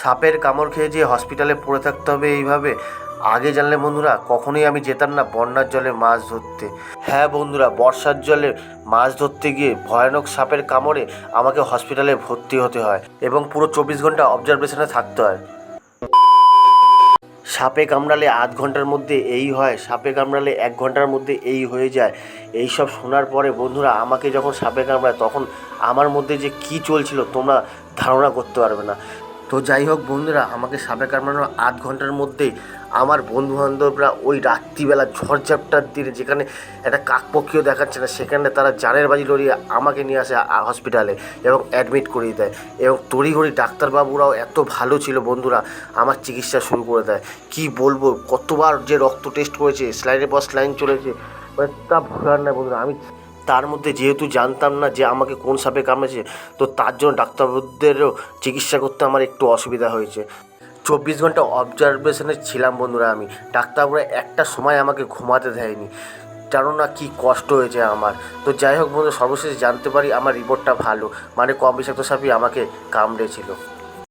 সাপের কামড় খেয়ে যে হসপিটালে পড়ে থাকতে হবে এইভাবে, আগে জানলে বন্ধুরা কখনোই আমি যেতাম না বন্যার জলে মাছ ধরতে। হ্যাঁ বন্ধুরা, বর্ষার জলে মাছ ধরতে গিয়ে ভয়ানক সাপের কামড়ে আমাকে হসপিটালে ভর্তি হতে হয় এবং পুরো চব্বিশ ঘণ্টা অবজারভেশনে থাকতে হয়। সাপে কামড়ালে আধ ঘণ্টার মধ্যে এই হয়, সাপে কামড়ালে এক ঘণ্টার মধ্যে এই হয়ে যায়। এই সব শোনার পরে বন্ধুরা আমাকে যখন সাপে কামড়ায় তখন আমার মধ্যে যে কি চলছিল তোমরা ধারণা করতে পারবে না। তো যাই হোক বন্ধুরা, আমাকে সাপে কামড়ানোর আধ ঘণ্টার মধ্যে আমার বন্ধু বান্ধবরা ওই রাত্রিবেলা ঝড়ঝাপটার দিনে যেখানে একটা কাকপক্ষীও দেখাচ্ছে না, সেখানে তারা জানের বাজি লড়িয়ে আমাকে নিয়ে আসে হসপিটালে এবং অ্যাডমিট করিয়ে দেয়। এবং তড়িঘড়ি ডাক্তারবাবুরাও এত ভালো ছিল বন্ধুরা, আমার চিকিৎসা শুরু করে দেয়। কি বলব, কতবার যে রক্ত টেস্ট করেছে স্লাইনের পর স্লাইন চলেছে মানে তা ভোলার না বন্ধুরা, আমি তার মধ্যে যেহেতু জানতাম না যে আমাকে কোন সাপে কামড়েছে, তো তার জন্য ডাক্তারবাবুদেরও চিকিৎসা করতে আমার একটু অসুবিধা হয়েছে। চব্বিশ ঘণ্টা অবজারভেশনে ছিলাম বন্ধুরা আমি। ডাক্তারবাবুরা একটা সময় আমাকে ঘুমাতে দেয়নি জানো না কি কষ্ট হয়েছে আমার। তো যাই হোক বন্ধু সর্বশেষ জানতে পারি আমার রিপোর্টটা ভালো মানে কম বিষাক্ত সাপই আমাকে কামড়েছিল।